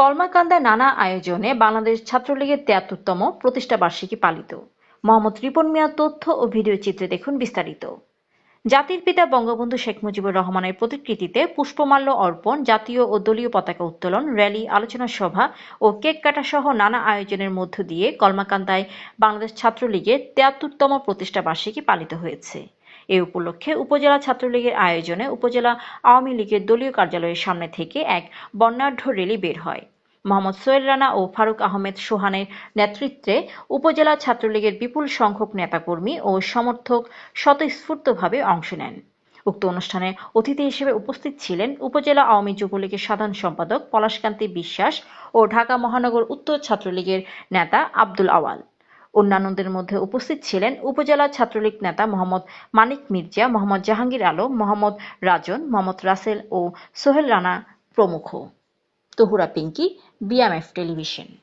কলমাকান্দায় নানা আয়োজনে বাংলাদেশ ছাত্রলীগের তিয়াত্তরতম প্রতিষ্ঠা বার্ষিকী পালিত। মোহাম্মদ রিপন মিয়া তথ্য ও ভিডিও চিত্রে দেখুন বিস্তারিত। জাতির পিতা বঙ্গবন্ধু শেখ মুজিবুর রহমানের প্রতিকৃতিতে পুষ্পমাল্য অর্পণ, জাতীয় ও দলীয় পতাকা উত্তোলন, র্যালি, আলোচনা সভা ও কেক কাটা সহ নানা আয়োজনের মধ্য দিয়ে কলমাকান্দায় বাংলাদেশ ছাত্রলীগের তিয়াত্তরতম প্রতিষ্ঠা বার্ষিকী পালিত হয়েছে। এ উপলক্ষে উপজেলা ছাত্রলীগের আয়োজনে উপজেলা আওয়ামী লীগের দলীয় কার্যালয়ের সামনে থেকে এক বর্ণাঢ্য র্যালি বের হয়। মোহাম্মদ সোহেল রানা ও ফারুক আহমেদ সোহানের নেতৃত্বে উপজেলা ছাত্রলীগের বিপুল সংখ্যক নেতাকর্মী ও সমর্থক স্বতঃস্ফূর্তভাবে অংশ নেন। উক্ত অনুষ্ঠানে অতিথি হিসেবে উপস্থিত ছিলেন উপজেলা আওয়ামী যুবলীগের সাধারণ সম্পাদক পলাশকান্তি বিশ্বাস ও ঢাকা মহানগর উত্তর ছাত্রলীগের নেতা আব্দুল আওয়াল। অন্যান্যদের মধ্যে উপস্থিত ছিলেন উপজেলা ছাত্রলীগ নেতা মোহাম্মদ মানিক মির্জা, মোহাম্মদ জাহাঙ্গীর আলম, মোহাম্মদ রাজন, মোহাম্মদ রাসেল ও সোহেল রানা প্রমুখ। Tahura Pinki BMF television